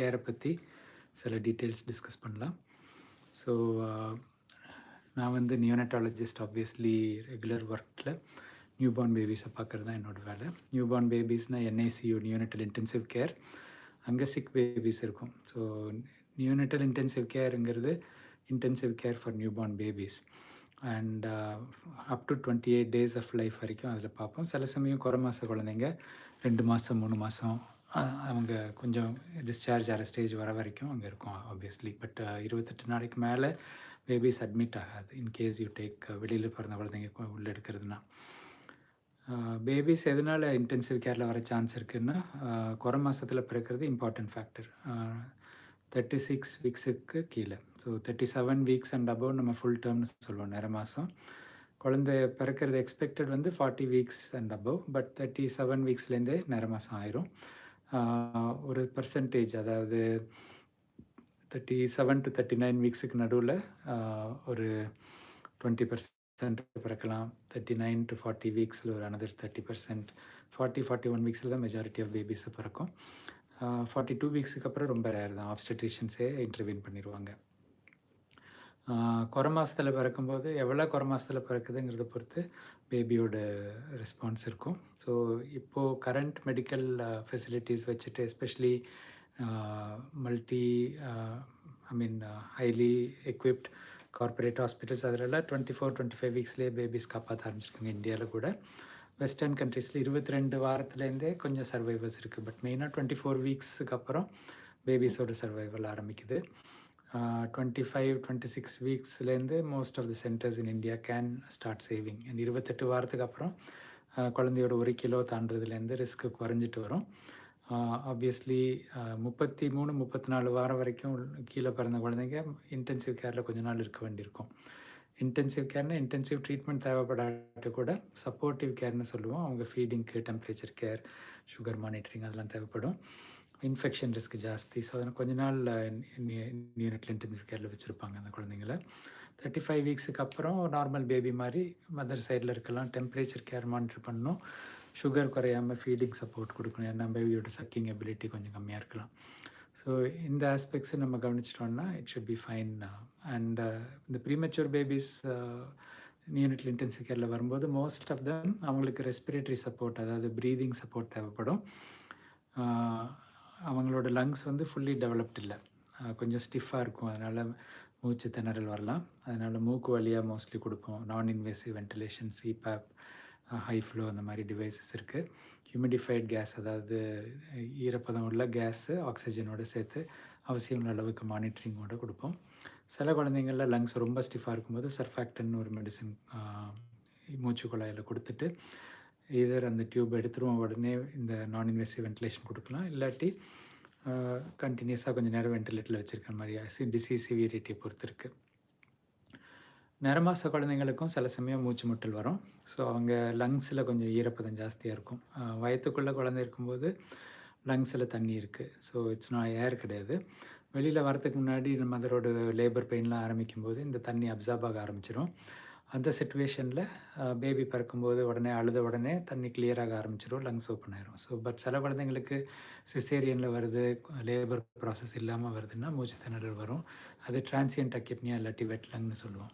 கேரை பற்றி சில details discuss பண்ணலாம். ஸோ நான் வந்து நியோனட்டாலஜிஸ்ட் ஆப்வியஸ்லி ரெகுலர் ஒர்க்கில் நியூ பார்ன் பேபிஸை பார்க்குறது தான் என்னோடய வேலை நியூ பார்ன் பேபிஸ்னால் என்ஐசியூ நியூனட்டல் இன்டென்சிவ் கேர் அங்கே சிக் பேபிஸ் இருக்கும். So neonatal intensive கேருங்கிறது intensive care for new born babies and up to twenty eight days of life வரைக்கும் அதில் பார்ப்போம். சில சமயம் குறை மாத குழந்தைங்க ரெண்டு மாதம் மூணு மாதம் அவங்க கொஞ்சம் டிஸ்சார்ஜ் ஆகிற ஸ்டேஜ் வர வரைக்கும் அங்கே இருக்கும் ஆப்வியஸ்லி பட் இருபத்தெட்டு நாளைக்கு மேலே பேபிஸ் அட்மிட் ஆகாது. இன்கேஸ் யூ டேக் வெளியில் பிறந்த குழந்தைங்க உள்ளே எடுக்கிறதுனா பேபிஸ் எதனால் இன்டென்சிவ் கேரில் வர சான்ஸ் இருக்குதுன்னா குறை மாதத்தில் பிறக்கிறது இம்பார்ட்டன்ட் ஃபேக்டர் தேர்ட்டி சிக்ஸ் வீக்ஸுக்கு கீழே. So thirty seven weeks and above நம்ம ஃபுல் டேர்ம்னு சொல்லுவோம் நேர மாதம் குழந்தை பிறக்கிறது எக்ஸ்பெக்டட் வந்து forty weeks and above but thirty seven வீக்ஸ்லேருந்தே நேர மாதம் ஆயிரும். ஒரு பர்சன்டேஜ் அதாவது thirty seven to thirty nine வீக்ஸுக்கு நடுவில் ஒரு டுவெண்ட்டி பர்சன்ட் பிறக்கலாம். தேர்ட்டி நைன் டு ஃபார்ட்டி வீக்ஸில் ஒரு another thirty percent forty forty one வீக்ஸில் தான் மெஜாரிட்டி ஆஃப் பேபிஸை பிறக்கும். ஃபார்ட்டி டூ வீக்ஸுக்கு அப்புறம் ரொம்ப ரேர் தான். ஆப்ஸ்டட்ரிஷியன்ஸே இன்டர்வியூன் பண்ணிடுவாங்க குறை மாதத்தில் பிறக்கும்போது எவ்வளோ குறை மாதத்தில் பிறக்குதுங்கிறத பொறுத்து பேபியோட ரெஸ்பான்ஸ் இருக்கும். ஸோ இப்போது கரண்ட் மெடிக்கல் ஃபெசிலிட்டிஸ் வச்சுட்டு especially multi I mean highly equipped corporate hospitals அதிலெல்லாம் டுவெண்ட்டி ஃபோர் டுவெண்ட்டி ஃபைவ் வீக்ஸ்லேயே பேபிஸ் காப்பாற்ற ஆரம்பிச்சிருக்காங்க இந்தியாவில் கூட. வெஸ்டர்ன் கண்ட்ரீஸில் இருபத்தி ரெண்டு வாரத்துலேருந்தே கொஞ்சம் சர்வைவர்ஸ் இருக்குது பட் மெயினாக டுவெண்ட்டி ஃபோர் வீக்ஸுக்கு அப்புறம் பேபிஸோட சர்வைவல் ஆரம்பிக்குது. Twenty five twenty six வீக்ஸ்லேருந்து most of the centres in India can start saving and இருபத்தெட்டு வாரத்துக்கு அப்புறம் uh, குழந்தையோட ஒரு கிலோ தாண்டதுலேருந்து ரிஸ்க்கு குறைஞ்சிட்டு வரும். Uh, ஆப்வியஸ்லி uh, முப்பத்தி மூணு முப்பத்தி நாலு வாரம் வரைக்கும் கீழே பிறந்த குழந்தைங்க இன்டென்சிவ் கேரில் கொஞ்ச நாள் இருக்க வேண்டியிருக்கும். இன்டென்சிவ் கேர்னால் இன்டென்சிவ் ட்ரீட்மெண்ட் தேவைப்படாட்டு கூட சப்போர்ட்டிவ் கேர்னு சொல்லுவோம். அவங்க ஃபீடிங்க்கு டெம்பரேச்சர் கேர் சுகர் மானிட்டரிங் அதெல்லாம் தேவைப்படும். இன்ஃபெக்ஷன் ரிஸ்க் ஜாஸ்தி. ஸோ அதனால் கொஞ்ச நாள் யூனிட்ல இன்டென்சிவ் கேரில் வச்சுருப்பாங்க அந்த குழந்தைங்கள. தேர்ட்டி ஃபைவ் வீக்ஸுக்கு அப்புறம் நார்மல் பேபி மாதிரி மதர் சைடில் இருக்கலாம். டெம்பரேச்சர் கேர் மானிட்டர் பண்ணணும். சுகர் குறையாமல் ஃபீடிங் சப்போர்ட் கொடுக்கணும். ஏன்னா பேபியோட சக்கிங் எபிலிட்டி கொஞ்சம் கம்மியாக இருக்கலாம். ஸோ இந்த ஆஸ்பெக்ட்ஸை நம்ம கவனிச்சிட்டோம்னா it should be fine and இந்த ப்ரீமெச்சூர் பேபிஸ் யூனிட்ல இன்டென்சிவ் கேரில் வரும்போது மோஸ்ட் ஆஃப் தம் அவங்களுக்கு ரெஸ்பிரேட்டரி சப்போர்ட் அதாவது ப்ரீதிங் சப்போர்ட் தேவைப்படும். அவங்களோட லங்ஸ் வந்து ஃபுல்லி டெவலப்ட் இல்லை. கொஞ்சம் ஸ்டிஃபாக இருக்கும். அதனால் மூச்சு திணறல் வரலாம். அதனால் மூக்கு வழியாக மோஸ்ட்லி கொடுப்போம் non invasive ventilation CPAP high flow அந்த மாதிரி டிவைசஸ் இருக்குது ஹியூமிடிஃபைட் கேஸ் அதாவது ஈரப்பதம் உள்ள கேஸு ஆக்சிஜனோடு சேர்த்து அவசியம் உள்ள அளவுக்கு மானிட்டரிங்கோடு கொடுப்போம். சில குழந்தைங்களில் லங்ஸ் ரொம்ப ஸ்டிஃபாக இருக்கும்போது சர்ஃபேக்டன் ஒரு மெடிசன் மூச்சு குழாயில் கொடுத்துட்டு இதர் அந்த டியூப் எடுத்துருவோம் உடனே இந்த நான் இன்வெசிவ் வென்டிலேஷன் கொடுக்கலாம். இல்லாட்டி கண்டினியூஸாக கொஞ்சம் நேரம் வென்டிலேட்டரில் வச்சுருக்க மாதிரி டிசீஸ் சிவியரிட்டியை பொறுத்து இருக்குது நிறமாச குழந்தைங்களுக்கும் சில சமயம் மூச்சு முட்டல் வரும். ஸோ அவங்க லங்ஸில் கொஞ்சம் ஈரப்பதம் ஜாஸ்தியாக இருக்கும். வயத்துக்குள்ளே குழந்தை இருக்கும்போது லங்ஸில் தண்ணி இருக்குது ஸோ இட்ஸ் நான் ஏர் கிடையாது. வெளியில் வரத்துக்கு முன்னாடி நம்ம அதரோட லேபர் பெயின்லாம் ஆரம்பிக்கும்போது இந்த தண்ணி அப்சார்ப் ஆக ஆரம்பிச்சிடும் அந்த சுச்சுவேஷனில் பேபி பிறக்கும்போது உடனே அழுத உடனே தண்ணி கிளியராக ஆரம்பிச்சிடும் லங்ஸ் ஓப்பன் ஆயிரும். ஸோ பட் சில குழந்தைங்களுக்கு சிசேரியனில் வருது லேபர் ப்ராசஸ் இல்லாமல் வருதுன்னா மூச்சு திணறல் வரும். அது டிரான்சியன்ட் அக்கிப்னியா இல்லாட்டி வெட் லங்னு சொல்லுவோம்.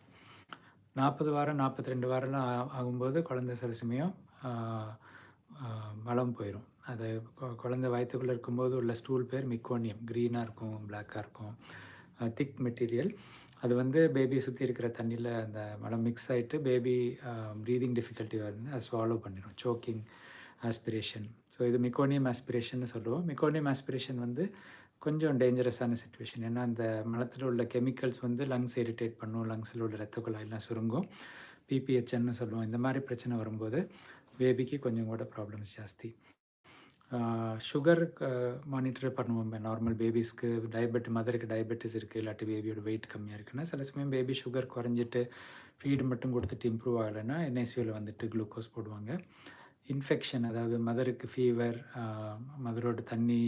நாற்பது வாரம் நாற்பத்தி ரெண்டு வாரம்லாம் ஆகும்போது குழந்தை சில சமயம் மலம் போயிடும் அது குழந்தை வயத்துக்குள்ளே இருக்கும்போது உள்ள ஸ்டூல் பேர் மிக்கோனியம் க்ரீனாக இருக்கும் பிளாக்காக இருக்கும். திக் மெட்டீரியல் அது வந்து பேபியை சுற்றி இருக்கிற தண்ணியில் அந்த மலம் மிக்ஸ் ஆகிட்டு பேபி ப்ரீதிங் டிஃபிகல்ட்டி வருதுன்னு அது ஸ்வாலோ பண்ணிடும் சோக்கிங் ஆஸ்பிரேஷன் ஸோ இது மிக்கோனியம் ஆஸ்பிரேஷன் சொல்லுவோம். மிக்கோனியம் ஆஸ்பிரேஷன் வந்து கொஞ்சம் டேஞ்சரஸான சுச்சுவேஷன் ஏன்னா அந்த மலத்தில் உள்ள கெமிக்கல்ஸ் வந்து லங்ஸ் இரிட்டேட் பண்ணும். லங்ஸில் உள்ள ரத்த குழாயெல்லாம் சுருங்கும். பிபிஹெச்என்னு சொல்லுவோம். இந்த மாதிரி பிரச்சனை வரும்போது பேபிக்கு கொஞ்சம் கூட ப்ராப்ளம்ஸ் ஜாஸ்தி. சுகர் மானிட்டர் பண்ணுவோம் நார்மல் பேபிஸ்க்கு டயபெட் மதருக்கு டயபெட்டிஸ் இருக்குது இல்லாட்டி பேபியோட வெயிட் கம்மியாக இருக்குன்னா சில சமயம் பேபி சுகர் குறைஞ்சிட்டு ஃபீடு மட்டும் கொடுத்துட்டு இம்ப்ரூவ் ஆகலைன்னா என்ஐசியூவில் வந்துட்டு குளுக்கோஸ் போடுவாங்க. இன்ஃபெக்ஷன் அதாவது மதருக்கு ஃபீவர் மதரோட தண்ணி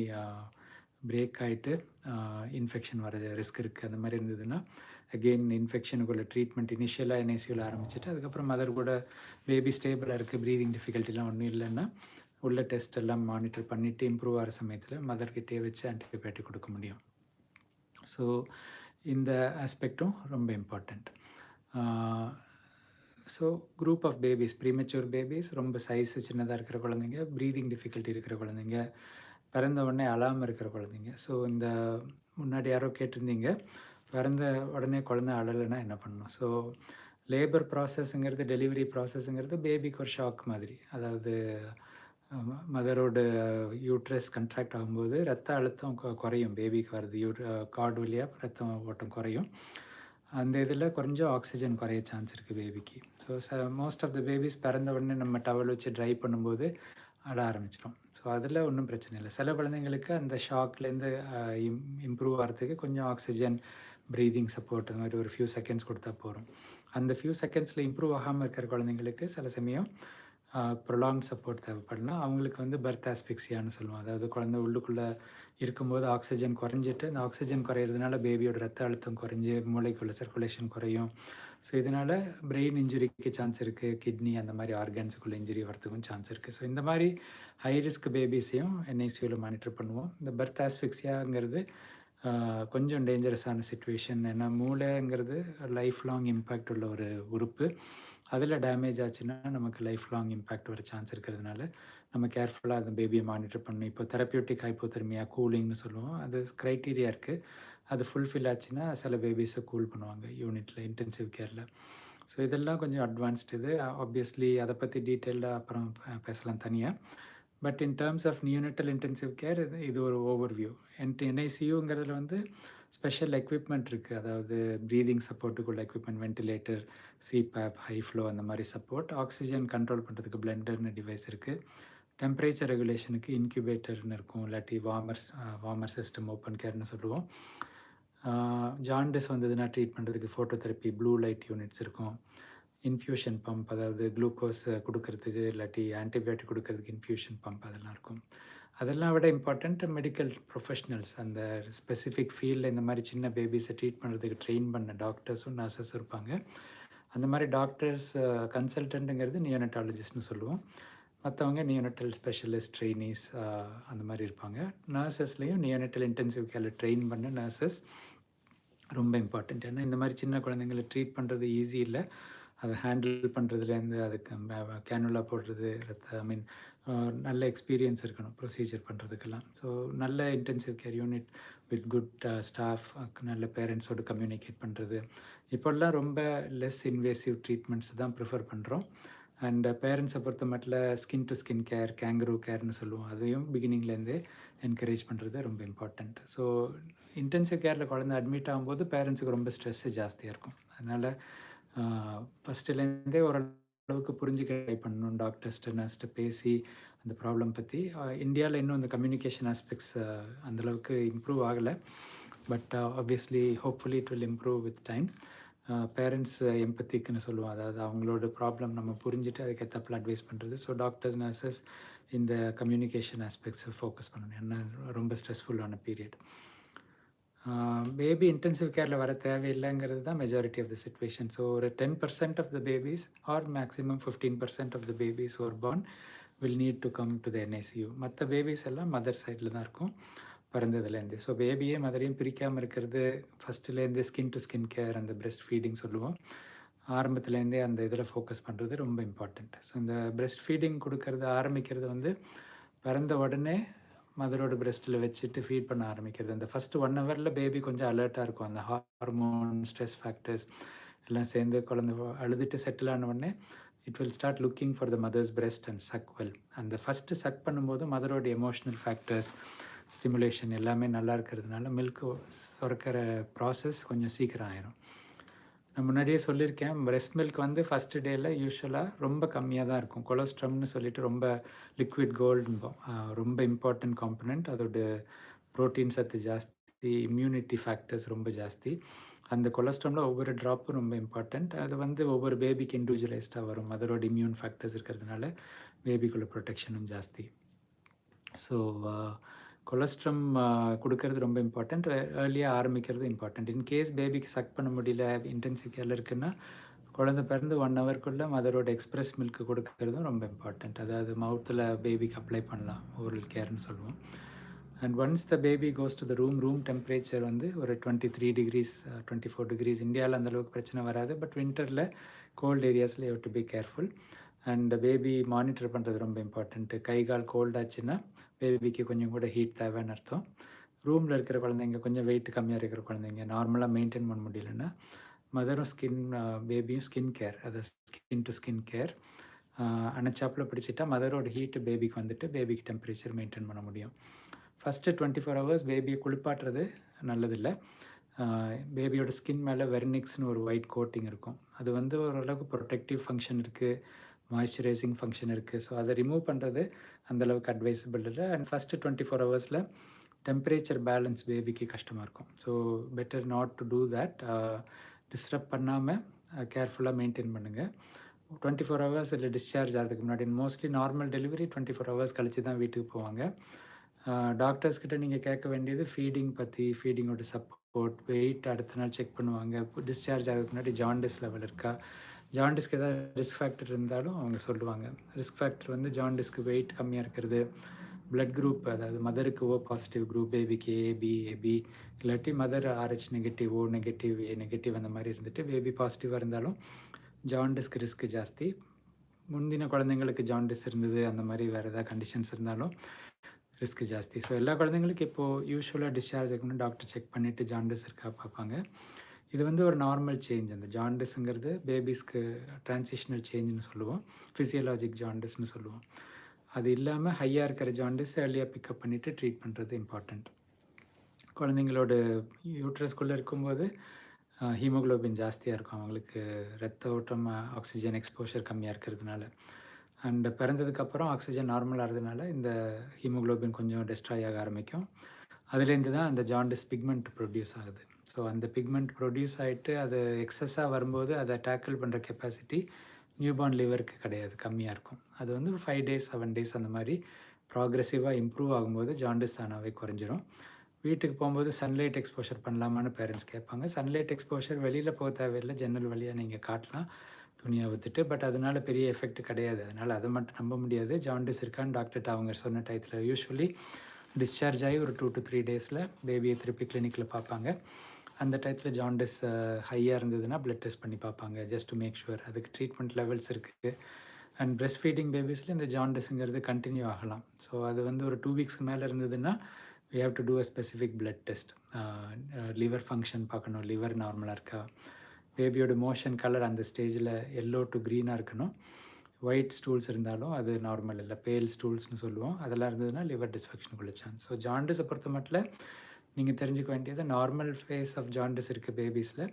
பிரேக் ஆகிட்டு இன்ஃபெக்ஷன் வர ரிஸ்க் இருக்குது அந்த மாதிரி இருந்ததுன்னா அகெயின் இன்ஃபெக்ஷனுக்குள்ள ட்ரீட்மெண்ட் இனிஷியலாக என்ஐசியூவில் ஆரம்பிச்சுட்டு அதுக்கப்புறம் மதர் கூட பேபி ஸ்டேபிளாக இருக்குது ப்ரீதிங் டிஃபிகல்ட்டிலாம் ஒன்றும் இல்லைன்னா உள்ள டெஸ்ட் எல்லாம் மானிட்டர் பண்ணிவிட்டு இம்ப்ரூவ் ஆகிற சமயத்தில் மதர்கிட்டே வச்சு ஆன்டிபயோட்டிக் கொடுக்க முடியும். ஸோ இந்த ஆஸ்பெக்டும் ரொம்ப important so group of babies premature babies ரொம்ப சைஸ் சின்னதாக இருக்கிற குழந்தைங்க ப்ரீதிங் டிஃபிகல்ட்டி இருக்கிற குழந்தைங்க பிறந்த உடனே அழாமல் இருக்கிற குழந்தைங்க. ஸோ இந்த முன்னாடி யாரோ கேட்டிருந்தீங்க பிறந்த உடனே குழந்தை அழலைன்னா என்ன பண்ணணும்? ஸோ லேபர் ப்ராசஸ்ங்கிறது டெலிவரி ப்ராசஸ்ங்கிறது பேபிக்கு ஒரு ஷாக் மாதிரி. அதாவது மதரோட யூட்ரஸ் கண்ட்ராக்ட் ஆகும்போது ரத்த அழுத்தம் குறையும். பேபிக்கு வருது. யூ கார்டு வழியாக ரத்தம் ஓட்டம் குறையும். அந்த இதில் கொஞ்சம் ஆக்சிஜன் குறைய சான்ஸ் இருக்குது பேபிக்கு ஸோ ச மோஸ்ட் ஆஃப் த பேபிஸ் பிறந்த உடனே நம்ம டவல் வச்சு ட்ரை பண்ணும்போது அட ஆரம்பிச்சிடும் ஸோ அதில் ஒன்றும் பிரச்சனை இல்லை. சில குழந்தைங்களுக்கு அந்த ஷாக்லேருந்து இம் இம்ப்ரூவ் ஆகிறதுக்கு கொஞ்சம் ஆக்சிஜன் ப்ரீதிங் சப்போர்ட் அந்த மாதிரி ஒரு ஃபியூ செகண்ட்ஸ் கொடுத்தா போகிறோம் அந்த ஃபியூ செகண்ட்ஸில் இம்ப்ரூவ் ஆகாமல் இருக்கிற குழந்தைங்களுக்கு சில சமயம் ப்ரொலாங் சப்போர்ட் தேவைப்படலாம் அவங்களுக்கு வந்து பர்த் ஆஸ்பிக்ஸியான்னு சொல்லுவோம். அதாவது குழந்தை உள்ளுக்குள்ளே இருக்கும்போது ஆக்சிஜன் குறைஞ்சிட்டு அந்த ஆக்சிஜன் குறையிறதுனால பேபியோட ரத்த அழுத்தம் குறைஞ்சி மூளைக்குள்ள சர்க்குலேஷன் குறையும். ஸோ இதனால் பிரெயின் இன்ஜுரிக்கு சான்ஸ் இருக்குது கிட்னி அந்த மாதிரி ஆர்கன்ஸுக்குள்ள இன்ஜுரி வரதுக்கும் சான்ஸ் இருக்குது ஸோ இந்த மாதிரி ஹை ரிஸ்க் பேபிஸையும் என்ஐசியூவில் மானிட்டர் பண்ணுவோம். இந்த பர்த் ஆஸ்பிக்ஸியாங்கிறது கொஞ்சம் டேஞ்சரஸான சுச்சுவேஷன் ஏன்னா மூளைங்கிறது லைஃப் லாங் இம்பேக்ட் உள்ள ஒரு உறுப்பு. அதில் டேமேஜ் ஆச்சுன்னா நமக்கு லைஃப் லாங் இம்பேக்ட் வர சான்ஸ் இருக்கிறதுனால நம்ம கேர்ஃபுல்லாக அந்த பேபியை மானிட்டர் பண்ணணும். இப்போ தெரப்பியூட்டிக் ஹைப்போதெர்மியா கூலிங்னு சொல்லுவோம். அது க்ரைட்டீரியா இருக்குது அது ஃபுல்ஃபில் ஆச்சுன்னா சில பேபிஸை கூல் பண்ணுவாங்க யூனிட்டில் இன்டென்சிவ் கேரில் ஸோ இதெல்லாம் கொஞ்சம் அட்வான்ஸ்டு இது. ஆப்வியஸ்லி அதை பற்றி டீட்டெயில்டாக அப்புறம் பேசலாம் தனியாக but in terms of neonatal intensive care இது இது ஒரு ஓவர் வியூ என் என்ஐசியூங்கிறதுல வந்து ஸ்பெஷல் எக்யூப்மெண்ட் இருக்குது அதாவது breathing சப்போர்ட்டுக்குள்ள equipment ventilator CPAP high flow அந்த மாதிரி சப்போர்ட் ஆக்சிஜன் கண்ட்ரோல் பண்ணுறதுக்கு பிளெண்டர்னு டிவைஸ் இருக்குது டெம்பரேச்சர் ரெகுலேஷனுக்கு இன்க்யூபேட்டர்னு இருக்கும். இல்லாட்டி வார்மர் வார்மர் சிஸ்டம் ஓப்பன் கேர்னு சொல்லுவோம். ஜாண்டிஸ் வந்ததுன்னா ட்ரீட் பண்ணுறதுக்கு ஃபோட்டோதெரப்பி ப்ளூ லைட் யூனிட்ஸ் இருக்கும். இன்ஃப்யூஷன் பம்ப் அதாவது குளுக்கோஸ் கொடுக்கறதுக்கு இல்லாட்டி ஆன்டிபயோட்டிக் கொடுக்கறதுக்கு இன்ஃப்யூஷன் பம்ப் அதெல்லாம் இருக்கும். அதெல்லாம் விட இம்பார்ட்டண்ட் மெடிக்கல் ப்ரொஃபஷனல்ஸ் அந்த ஸ்பெசிஃபிக் ஃபீல்டில் இந்த மாதிரி சின்ன பேபிஸை ட்ரீட் பண்ணுறதுக்கு ட்ரெயின் பண்ண டாக்டர்ஸும் நர்சஸும் இருப்பாங்க. அந்த மாதிரி டாக்டர்ஸ் கன்சல்டண்ட்டுங்கிறது நியோனட்டாலஜிஸ்ட்னு சொல்லுவோம். மற்றவங்க நியோனட்டல் ஸ்பெஷலிஸ்ட் ட்ரெயினிஸ் அந்த மாதிரி இருப்பாங்க. நர்சஸ்லேயும் நியோனட்டல் இன்டென்சிவ் கேரில் ட்ரெயின் பண்ண நர்சஸ் ரொம்ப இம்பார்ட்டண்ட் ஏன்னா இந்த மாதிரி சின்ன குழந்தைங்களை ட்ரீட் பண்ணுறது ஈஸி இல்லை. அதை ஹேண்டில் பண்ணுறதுலேருந்து அதுக்கு கேனுலா போடுறது ரத்த ஐ மீன் நல்ல எக்ஸ்பீரியன்ஸ் இருக்கணும் ப்ரொசீஜர் பண்ணுறதுக்கெல்லாம் ஸோ நல்ல intensive care unit with good staff நல்ல பேரண்ட்ஸோடு கம்யூனிகேட் பண்ணுறது இப்போல்லாம் ரொம்ப லெஸ் இன்வேசிவ் ட்ரீட்மெண்ட்ஸ் தான் ப்ரிஃபர் பண்ணுறோம் அண்ட் பேரண்ட்ஸை பொறுத்த மட்டில் skin to skin care kangaroo கேர்னு சொல்லுவோம். அதையும் பிகினிங்லேருந்தே என்கரேஜ் பண்ணுறது ரொம்ப இம்பார்ட்டண்ட் ஸோ இன்டென்சிவ் கேரில் குழந்தை அட்மிட் ஆகும்போது பேரண்ட்ஸுக்கு ரொம்ப ஸ்ட்ரெஸ்ஸு ஜாஸ்தியாக இருக்கும். அதனால் ஃபஸ்ட்டுலேருந்தே ஓரளவுக்கு புரிஞ்சுக்க ட்ரை பண்ணணும். டாக்டர்ஸ்ட்டு நர்ஸ்ட்டு பேசி அந்த ப்ராப்ளம் பற்றி இந்தியாவில் இன்னும் அந்த கம்யூனிகேஷன் ஆஸ்பெக்ட்ஸ் அந்தளவுக்கு இம்ப்ரூவ் ஆகலை. But obviously hopefully it will improve with time parents எம்பத்திக்குன்னு சொல்லுவோம். அதாவது அவங்களோட ப்ராப்ளம் நம்ம புரிஞ்சுட்டு அதுக்கேற்றப்பல அட்வைஸ் பண்ணுறது ஸோ டாக்டர்ஸ் நர்சஸ் இந்த கம்யூனிகேஷன் ஆஸ்பெக்ட்ஸை ஃபோக்கஸ் பண்ணணும். என்ன ரொம்ப ஸ்ட்ரெஸ்ஃபுல்லான பீரியட் பேபி இன்டென்சிவ் கேரில் வர தேவையில்லைங்கிறது தான் majority of the situation so ஒரு ten percent of the babies are maximum fifteen percent of the babies or born will need to come to the NICU மற்ற பேபிஸ் எல்லாம் மதர் சைடில் தான் இருக்கும் பிறந்ததுலேருந்து. ஸோ பேபியே மதரையும் பிரிக்காமல் இருக்கிறது ஃபஸ்ட்டுலேருந்து ஸ்கின் டு ஸ்கின் கேர் அந்த பிரெஸ்ட் ஃபீடிங் சொல்லுவோம். ஆரம்பத்துலேருந்தே அந்த இதில் ஃபோக்கஸ் பண்ணுறது ரொம்ப இம்பார்ட்டண்ட் ஸோ இந்த பிரெஸ்ட் ஃபீடிங் கொடுக்கறது ஆரம்பிக்கிறது வந்து பிறந்த உடனே மதரோட பிரெஸ்ட்டில் வச்சுட்டு ஃபீட் பண்ண ஆரம்பிக்கிறது. அந்த ஃபஸ்ட்டு ஒன் ஹவரில் பேபி கொஞ்சம் அலர்ட்டாக இருக்கும். அந்த ஹார்மோன் ஸ்ட்ரெஸ் ஃபேக்டர்ஸ் எல்லாம் சேர்ந்து குழந்தை அழுதுட்டு செட்டில் ஆன உடனே it will start looking for the mother's breast and suck well அந்த ஃபஸ்ட்டு சக் பண்ணும்போது மதரோட எமோஷ்னல் ஃபேக்டர்ஸ் ஸ்டிமுலேஷன் எல்லாமே நல்லா இருக்கிறதுனால மில்க் சுரக்கிற ப்ராசஸ் கொஞ்சம் சீக்கிரம் ஆயிரும். நான் முன்னாடியே சொல்லியிருக்கேன் பிரெஸ்ட் மில்க் வந்து ஃபஸ்ட்டு டேயில் யூஸ்வலாக ரொம்ப கம்மியாக தான் இருக்கும். கொலஸ்ட்ரம்னு சொல்லிட்டு ரொம்ப லிக்விட் கோல்டு ரொம்ப இம்பார்ட்டண்ட் காம்பனண்ட் அதோட ப்ரோட்டீன் சத்து ஜாஸ்தி இம்யூனிட்டி ஃபேக்டர்ஸ் ரொம்ப ஜாஸ்தி. அந்த கொலஸ்ட்ராமில் ஒவ்வொரு ட்ராப்பும் ரொம்ப இம்பார்ட்டண்ட் அது வந்து ஒவ்வொரு பேபிக்கு இண்டிவிஜுவலைஸ்டாக வரும். அதரோட இம்யூன் ஃபேக்டர்ஸ் இருக்கிறதுனால பேபிக்குள்ள ப்ரொடெக்ஷனும் ஜாஸ்தி. ஸோ கொலஸ்ட்ரம் கொடுக்கறது ரொம்ப இம்பார்ட்டண்ட் ஏர்லியாக ஆரம்பிக்கிறது இம்பார்ட்டண்ட் இன்கேஸ் பேபிக்கு சக் பண்ண முடியல இன்டென்சிவ் கேரில் இருக்குன்னா குழந்தை பிறந்து ஒன் ஹவருக்குள்ளே மதரோட எக்ஸ்பிரஸ் மில்க் கொடுக்கறதும் ரொம்ப இம்பார்ட்டண்ட் அதாவது மவுத்தில் பேபிக்கு அப்ளை பண்ணலாம் ஓரல் கேர்னு சொல்லுவோம். And once the baby goes to the room room temperature வந்து ஒரு twenty three degrees twenty four degrees இந்தியாவில் அந்தளவுக்கு பிரச்சனை வராது பட் வின்டரில் cold ஏரியாஸில் you to be careful and baby monitor பண்ணுறது ரொம்ப இம்பார்ட்டண்ட்டு கை கால் கோல்டாச்சுன்னா பேபிக்கு கொஞ்சம் கூட ஹீட் தேவைன்னு அர்த்தம். ரூமில் இருக்கிற குழந்தைங்க கொஞ்சம் வெயிட் கம்மியாக இருக்கிற குழந்தைங்க நார்மலாக மெயின்டைன் பண்ண முடியலன்னா மதரும் ஸ்கின் பேபியும் ஸ்கின் கேர் அது ஸ்கின் டு ஸ்கின் கேர் அணைச்சாப்பில் பிடிச்சிட்டா மதரோட ஹீட்டு பேபிக்கு வந்துட்டு பேபிக்கு டெம்பரேச்சர் மெயின்டைன் பண்ண முடியும். ஃபஸ்ட்டு டுவெண்ட்டி ஃபோர் ஹவர்ஸ் பேபியை குளிப்பாட்டுறது நல்லதில்லை. பேபியோட ஸ்கின் மேலே வெர்னிக்ஸ்னு ஒரு ஒயிட் கோட்டிங் இருக்கும். அது வந்து ஓரளவுக்கு ப்ரொடெக்டிவ் ஃபங்க்ஷன் இருக்குது மாய்ஸ்சரைசிங் ஃபங்க்ஷன் இருக்குது ஸோ அதை ரிமூவ் பண்ணுறது அந்தளவுக்கு அட்வைசபிள் இல்லை. அண்ட் ஃபஸ்ட்டு டுவெண்ட்டி ஃபோர் ஹவர்ஸில் டெம்பரேச்சர் பேலன்ஸ் பேபிக்கு கஷ்டமாக இருக்கும். So better not to do that disturb பண்ணாமல் கேர்ஃபுல்லாக மெயின்டைன் பண்ணுங்கள் டுவெண்ட்டி ஃபோர் ஹவர்ஸ் இல்லை டிஸ்சார்ஜ் ஆகிறதுக்கு முன்னாடி mostly normal delivery twenty four hours கழித்து தான் வீட்டுக்கு போவாங்க. Uh, டாக்டர்ஸ்கிட்ட நீங்கள் கேட்க வேண்டியது ஃபீடிங் பற்றி ஃபீடிங்கோட சப்போர்ட் வெயிட் அடுத்த நாள் செக் பண்ணுவாங்க. டிஸ்சார்ஜ் ஆகிறதுக்கு முன்னாடி ஜாண்டிஸ் லெவல் இருக்கா? ஜாண்டிஸ்க்கு ஏதாவது ரிஸ்க் ஃபேக்டர் இருந்தாலும் அவங்க சொல்லுவாங்க. ரிஸ்க் ஃபேக்டர் வந்து ஜாண்டிஸ்க்கு வெயிட் கம்மியாக இருக்கிறது. பிளட் குரூப் அதாவது மதருக்கு ஓ பாசிட்டிவ் குரூப் பேபிக்கு ஏபி ஏபி இல்லாட்டி mother Rh negative O negative A negative அந்த மாதிரி இருந்துட்டு பேபி பாசிட்டிவாக இருந்தாலும் ஜாண்டிஸ்க்கு ரிஸ்க் ஜாஸ்தி. முந்தின குழந்தைங்களுக்கு ஜாண்டிஸ் இருந்தது அந்த மாதிரி வேறு ஏதாவது கண்டிஷன்ஸ் இருந்தாலும் ரிஸ்க் ஜாஸ்தி. ஸோ எல்லா குழந்தைங்களுக்கும் இப்போது யூஸ்வலாக டிஸ்சார்ஜ் ஆகணும் டாக்டர் செக் பண்ணிவிட்டு ஜாண்டிஸ் இருக்கா பார்ப்பாங்க. இது வந்து ஒரு நார்மல் சேஞ்ச் அந்த ஜாண்டிஸுங்கிறது பேபிஸ்க்கு ட்ரான்சிஷனல் சேஞ்சுன்னு சொல்லுவோம். ஃபிசியலாஜிக் ஜாண்டிஸ்னு சொல்லுவோம். அது இல்லாமல் ஹையாக இருக்கிற ஜாண்டிஸ் ஏர்லியாக பிக்கப் பண்ணிவிட்டு ட்ரீட் பண்ணுறது இம்பார்ட்டண்ட் குழந்தைங்களோட யூட்ரஸ்குள்ளே இருக்கும்போது ஹீமோக்ளோபின் ஜாஸ்தியாக இருக்கும். அவங்களுக்கு ரத்த ஓட்டம் ஆக்சிஜன் எக்ஸ்போஷர் கம்மியாக இருக்கிறதுனால. அண்டு பிறந்ததுக்கப்புறம் ஆக்சிஜன் நார்மல் ஆகிறதுனால இந்த ஹீமோக்ளோபின் கொஞ்சம் டெஸ்ட்ராய் ஆக ஆரம்பிக்கும். அதுலேருந்து தான் அந்த ஜாண்டிஸ் பிக்மெண்ட் ப்ரொடியூஸ் ஆகுது. ஸோ அந்த பிக்மெண்ட் ப்ரொடியூஸ் ஆகிட்டு அது எக்ஸஸாக வரும்போது அதை டேக்கிள் பண்ணுற கெப்பாசிட்டி நியூபார்ன் லிவருக்கு கிடையாது கம்மியாக இருக்கும். அது வந்து ஃபைவ் டேஸ் செவன் டேஸ் அந்த மாதிரி ப்ராக்ரெசிவாக இம்ப்ரூவ் ஆகும்போது ஜாண்டிஸ் தானாகவே குறைஞ்சிரும். வீட்டுக்கு போகும்போது சன்லைட் எக்ஸ்போஷர் பண்ணலாமான்னு பேரண்ட்ஸ் கேட்பாங்க. சன்லைட் எக்ஸ்போஷர் வெளியில் போக தேவையில்லை ஜன்னல் வழியாக நீங்கள் காட்டலாம் துணியை ஊற்றுட்டு பட் அதனால் பெரிய எஃபெக்ட் கிடையாது. அதனால் அதை மட்டும் நம்ப முடியாது. ஜாண்டிஸ் இருக்கான்னு டாக்டர்கிட்ட அவங்க சொன்ன டயத்தில் யூஸ்வலி டிஸ்சார்ஜ் ஆகி ஒரு டூ டு த்ரீ டேஸில் பேபியை திருப்பி கிளினிக்கில் பார்ப்பாங்க. அந்த டயத்தில் ஜாண்டிஸ் ஹையாக இருந்ததுன்னா ப்ளட் டெஸ்ட் பண்ணி பார்ப்பாங்க ஜஸ்ட் டு மேக் ஷுவர் அதுக்கு ட்ரீட்மெண்ட் லெவல்ஸ் இருக்குது அண்ட் பிரெஸ்ட் ஃபீடிங் பேபிஸில் இந்த ஜாண்டிஸுங்கிறது கண்டினியூ ஆகலாம். ஸோ அது வந்து ஒரு டூ வீக்ஸ்க்கு மேலே இருந்ததுன்னா we have to do a specific blood test liver function பார்க்கணும் லிவர் நார்மலாக இருக்கா? பேபியோட மோஷன் கலர் அந்த ஸ்டேஜில் எல்லோ டு க்ரீனாக இருக்கணும். ஒயிட் ஸ்டூல்ஸ் இருந்தாலும் அது நார்மல் இல்லை பேல் ஸ்டூல்ஸ்னு சொல்லுவோம். அதெல்லாம் இருந்ததுன்னா லிவர் டிஸ்ஃபெக்ஷனுக்குள்ள சான்ஸ் ஸோ ஜாண்டிஸை பொறுத்த மட்டும் நீங்கள் தெரிஞ்சுக்க வேண்டியது நார்மல் ஃபேஸ் ஆஃப் ஜாண்டிஸ் இருக்குது பேபிஸில்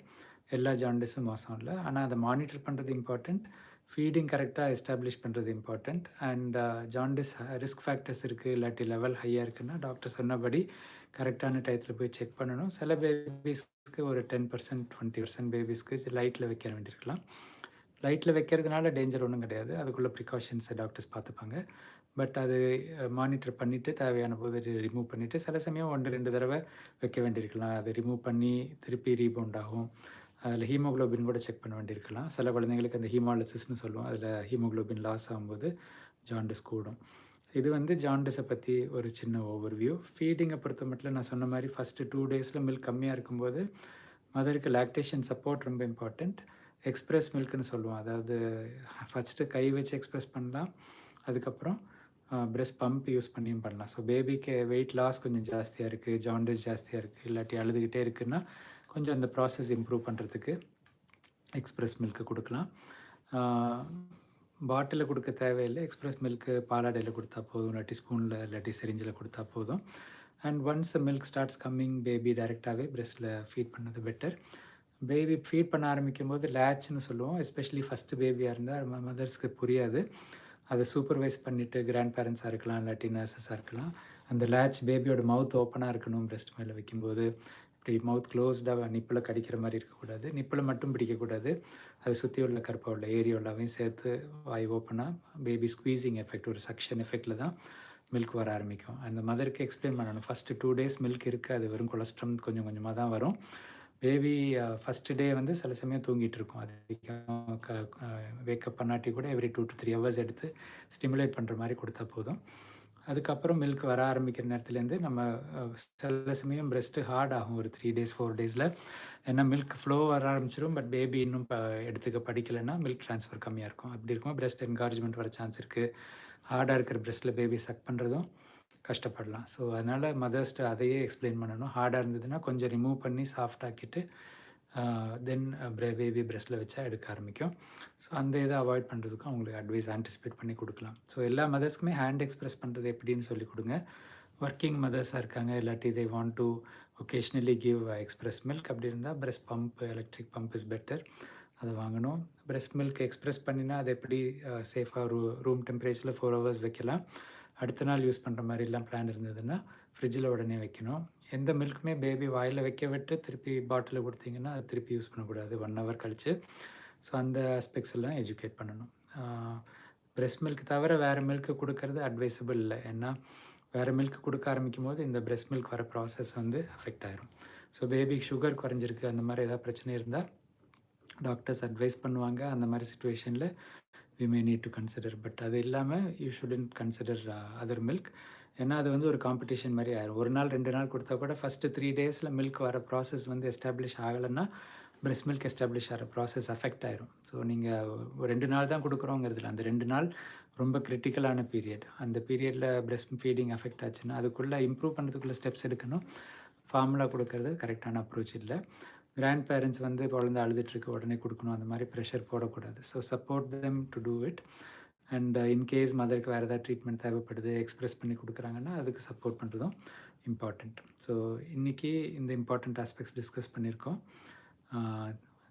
எல்லா ஜாண்டிஸும் மோசம் இல்லை. ஆனால் அதை மானிட்டர் பண்ணுறது இம்பார்ட்டண்ட் ஃபீடிங் கரெக்டாக எஸ்டாப்ளிஷ் பண்ணுறது important and jaundice risk factors இருக்குது இல்லாட்டி லெவல் ஹையாக இருக்குன்னா டாக்டர் சொன்னபடி கரெக்டான டயத்தில் போய் செக் பண்ணணும். சில பேபிஸ்க்கு ஒரு டென் பர்சன்ட் டுவெண்ட்டி பர்சன்ட் பேபிஸ்க்கு லைட்டில் வைக்க வேண்டியிருக்கலாம். லைட்டில் வைக்கிறதுனால டேஞ்சர் ஒன்றும் கிடையாது. அதுக்குள்ளே ப்ரிகாஷன்ஸை டாக்டர்ஸ் பார்த்துப்பாங்க. பட் அது மானிட்டர் பண்ணிவிட்டு தேவையான போது ரிமூவ் பண்ணிவிட்டு சில சமயம் ஒன்று ரெண்டு தடவை வைக்க வேண்டியிருக்கலாம். அதை ரிமூவ் பண்ணி திருப்பி ரீபவுண்ட் ஆகும். அதில் ஹீமோக்ளோபின் கூட செக் பண்ண வேண்டியிருக்கலாம். சில குழந்தைங்களுக்கு அந்த ஹீமாலிசிஸ்னு சொல்லுவோம். அதில் ஹீமோக்ளோபின் லாஸ் ஆகும்போது ஜாண்டிஸ் கூடும். இது வந்து ஜாண்டிஸை பற்றி ஒரு சின்ன ஓவர் வியூ ஃபீடிங்கை பொறுத்த மட்டும் நான் சொன்ன மாதிரி ஃபஸ்ட்டு டூ டேஸில் மில்க் கம்மியாக இருக்கும்போது மதருக்கு லாக்டேஷன் சப்போர்ட் ரொம்ப இம்பார்ட்டண்ட் எக்ஸ்ப்ரெஸ் மில்க்னு சொல்லுவோம். அதாவது ஃபஸ்ட்டு கை வச்சு எக்ஸ்ப்ரெஸ் பண்ணலாம். அதுக்கப்புறம் ப்ரெஸ்ட் பம்ப் யூஸ் பண்ணியும் பண்ணலாம். ஸோ பேபிக்கு வெயிட் லாஸ் கொஞ்சம் ஜாஸ்தியாக இருக்குது ஜாண்டிஸ் ஜாஸ்தியாக இருக்குது இல்லாட்டி அழுதுகிட்டே இருக்குன்னா கொஞ்சம் அந்த ப்ராசஸ் இம்ப்ரூவ் பண்ணுறதுக்கு எக்ஸ்ப்ரெஸ் மில்க்கு கொடுக்கலாம். பாட்டிலில் கொடுக்க தேவையில்லை. எக்ஸ்ப்ரெஸ் மில்க்கு பாலாடையில் கொடுத்தா போதும் இல்லாட்டி ஸ்பூனில் இல்லாட்டி செரிஞ்சில் கொடுத்தா போதும். And once milk starts coming baby டைரெக்டாகவே பிரெஸ்ட்டில் ஃபீட் பண்ணது பெட்டர் பேபி ஃபீட் பண்ண ஆரம்பிக்கும் போது லேட்ச்னு சொல்லுவோம். எஸ்பெஷலி ஃபஸ்ட்டு பேபியாக இருந்தால் மதர்ஸ்க்கு புரியாது. அதை சூப்பர்வைஸ் பண்ணிவிட்டு கிராண்ட் பேரண்ட்ஸாக இருக்கலாம் இல்லாட்டி நர்சஸாக இருக்கலாம். அந்த லேட்ச் பேபியோட மவுத் ஓப்பனாக இருக்கணும் பிரெஸ்ட் மேலே வைக்கும்போது. இப்படி மவுத் க்ளோஸ்டாக நிப்பில் கடிக்கிற மாதிரி இருக்கக்கூடாது. நிப்பில் மட்டும் பிடிக்கக்கூடாது. அதை சுற்றி உள்ள கற்பை உள்ள ஏரியோலாவையும் சேர்த்து வாய் ஓப்பனாக பேபி ஸ்குவீசிங் எஃபெக்ட் ஒரு சக்ஷன் எஃபெக்டில் தான் மில்க் வர ஆரம்பிக்கும். அந்த மதருக்கு எக்ஸ்பிளைன் பண்ணணும். ஃபஸ்ட்டு டூ டேஸ் மில்க் இருக்குது அது வெறும் கொலஸ்ட்ரம் கொஞ்சம் கொஞ்சமாக தான் வரும். பேபி ஃபஸ்ட்டு டே வந்து சில சமயம் தூங்கிட்டு இருக்கும். அதிகம் க வேக்கப் பண்ணாட்டி கூட every two to three hours எடுத்து ஸ்டிமுலேட் பண்ணுற மாதிரி கொடுத்தா போதும். அதுக்கப்புறம் மில்க் வர ஆரம்பிக்கிற நேரத்துலேருந்து நம்ம சில சமயம் பிரெஸ்ட்டு ஹார்ட் ஆகும். ஒரு த்ரீ டேஸ் ஃபோர் டேஸில் ஏன்னா மில்க் ஃப்ளோ வர ஆரம்பிச்சிடும் பட் பேபி இன்னும் ப எடுத்துக்க படிக்கலைன்னா மில்க் ட்ரான்ஸ்ஃபர் கம்மியாக இருக்கும். அப்படி இருக்கும் பிரெஸ்ட் என்கார்ஜ்மெண்ட் வர சான்ஸ் இருக்குது ஹார்டாக இருக்கிற பிரெஸ்ட்டில் பேபி சக் பண்ணுறதும் கஷ்டப்படலாம். ஸோ அதனால் மதர்ஸ்ட்டு அதையே எக்ஸ்பிளைன் பண்ணணும். ஹார்டாக இருந்ததுன்னா கொஞ்சம் ரிமூவ் பண்ணி சாஃப்டாக்கிட்டு தென் பேபி பிரெஸ்ட்டில் வச்சா எடுக்க ஆரம்பிக்கும். ஸோ அந்த இதை அவாய்ட் பண்ணுறதுக்கும் அவங்களுக்கு அட்வைஸ் ஆன்டிசிபேட் பண்ணி கொடுக்கலாம். ஸோ எல்லா மதர்ஸ்க்குமே ஹேண்ட் எக்ஸ்பிரஸ் பண்ணுறது எப்படின்னு சொல்லி கொடுங்க. ஒர்க்கிங் மதர்ஸாக இருக்காங்க இல்லாட்டி they want to occasionally give express milk அப்படி இருந்தால் breast pump electric pump is better அதை வாங்கணும். பிரெஸ்ட் மில்க் எக்ஸ்ப்ரெஸ் பண்ணினா அது எப்படி சேஃபாக ரூ ரூம் டெம்பரேச்சரில் ஃபோர் ஹவர்ஸ் வைக்கலாம். அடுத்த நாள் யூஸ் பண்ணுற மாதிரிலாம் பிளான் இருந்ததுன்னா ஃப்ரிட்ஜில் உடனே வைக்கணும். எந்த மில்க்குமே பேபி வாயில் வைக்க விட்டு திருப்பி பாட்டிலில் கொடுத்தீங்கன்னா அது திருப்பி யூஸ் பண்ணக்கூடாது. ஒன் ஹவர் கழித்து ஸோ அந்த ஆஸ்பெக்ட்ஸ் எல்லாம் எஜுகேட் பண்ணணும். பிரெஸ்ட் மில்க் தவிர வேறு மில்க்கு கொடுக்கறது அட்வைசபிள் இல்லை. ஏன்னா வேறு மில்க் கொடுக்க ஆரம்பிக்கும் போது இந்த பிரெஸ்ட் மில்க் வர ப்ராசஸ் வந்து அஃபெக்ட் ஆயிரும். ஸோ பேபிக்கு சுகர் குறைஞ்சிருக்கு. அந்த மாதிரி ஏதாவது பிரச்சனை இருந்தால் டாக்டர்ஸ் அட்வைஸ் பண்ணுவாங்க. அந்த மாதிரி சுச்சுவேஷனில் we may need to consider but அது இல்லாமல் you shouldn't consider other milk ஏன்னா அது வந்து ஒரு காம்படிஷன் மாதிரி ஆயிரும். ஒரு நாள் ரெண்டு நாள் கொடுத்தா கூட ஃபஸ்ட்டு த்ரீ டேஸில் மில்க் வர ப்ராசஸ் வந்து எஸ்டாப்ளிஷ் ஆகலைன்னா பிரெஸ்ட் மில்க் எஸ்டாப்ளிஷ் ஆகிற ப்ராசஸ் அஃபெக்ட் ஆயிரும். ஸோ நீங்கள் ஒரு ரெண்டு நாள் தான் கொடுக்குறோங்கிறதுல அந்த ரெண்டு நாள் ரொம்ப கிரிட்டிக்கலான பீரியட் அந்த பீரியடில் பிரெஸ்ட் ஃபீடிங் அஃபெக்ட் ஆச்சுன்னா அதுக்குள்ளே இம்ப்ரூவ் பண்ணுறதுக்குள்ள ஸ்டெப்ஸ் எடுக்கணும். ஃபார்முலா கொடுக்கறது கரெக்டான அப்ரோச் இல்லை. கிராண்ட் பேரண்ட்ஸ் வந்து குழந்தை அழுதுட்டுருக்கு உடனே கொடுக்கணும் அந்த மாதிரி ப்ரெஷர் போடக்கூடாது. So support them to do it and in case மதருக்கு வேறு ஏதாவது ட்ரீட்மெண்ட் தேவைப்படுது எக்ஸ்ப்ரெஸ் பண்ணி கொடுக்குறாங்கன்னா அதுக்கு சப்போர்ட் பண்ணுறதும் இம்பார்ட்டண்ட் ஸோ இன்றைக்கி இந்த இம்பார்ட்டண்ட் ஆஸ்பெக்ட்ஸ் டிஸ்கஸ் பண்ணியிருக்கோம்.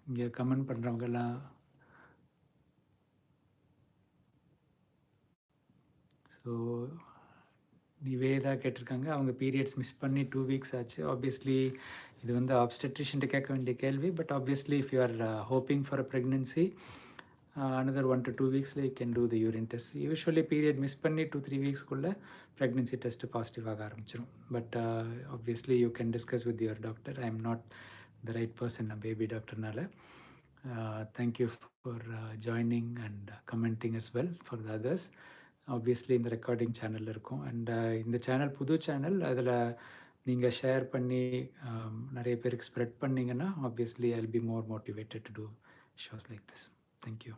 இங்கே கமெண்ட் பண்ணுறவங்கெல்லாம் ஸோ நிவேதா கேட்டிருக்காங்க. அவங்க பீரியட்ஸ் மிஸ் பண்ணி டூ வீக்ஸ் ஆச்சு. ஆப்வியஸ்லி இது வந்து ஆப்ஸ்டெட்ரிஷன்ட்டு கேட்க வேண்டிய கேள்வி but obviously if you are hoping for a pregnancy another one to two வீக்ஸில் you can do the urine test usually period miss பண்ணி டூ த்ரீ வீக்ஸ்க்குள்ளே ப்ரெக்னென்சி டெஸ்ட்டு பாசிட்டிவ் ஆக ஆரம்பிச்சிடும் but obviously you can discuss with your doctor I am not the right person நான் baby டாக்டர்னால thank you for joining and commenting as well for the others obviously இந்த recording சேனலில் இருக்கும். And இந்த channel புது channel அதில் நீங்கள் share பண்ணி நிறைய பேருக்கு ஸ்ப்ரெட் பண்ணிங்கன்னா obviously I be more motivated to do shows like this thank you